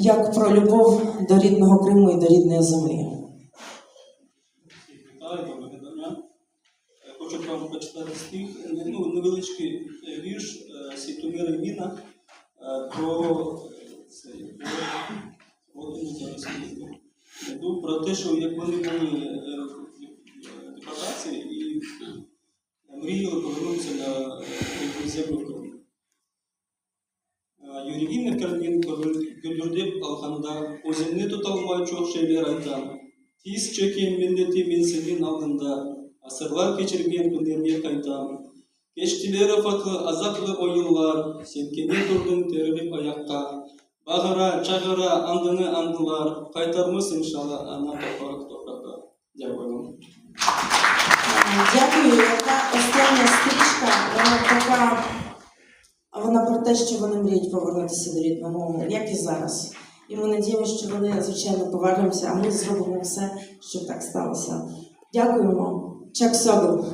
як про любов до рідного Криму і до рідної землі. Е, Хочу вам почитати стих, е, ну, невеличкий е, вірш Світоміра Віна е, про цей, про- про те, що як вони були в і мріяли повернутися на е, рідну землю юрегин іркілген гүлдірдеп алғанда өзеніне тұта алмай жоқ жерлер айтам чекен кем міндеті менсінген алдында асырлар кешірген күндерге қайтам кештілері фақы азаплы ойынлар сенкене тұрдың тербеп аяққа бағыра чағыра андыны андылар қайтармыз иншалла ана топырақ топыраққа дякую. Дякую те, що вони мріють повернутися до рідного, як і зараз. І ми надіємося, що вони, звичайно, повернемося, а ми зробимо все, щоб так сталося. Дякуємо. Чак Согл.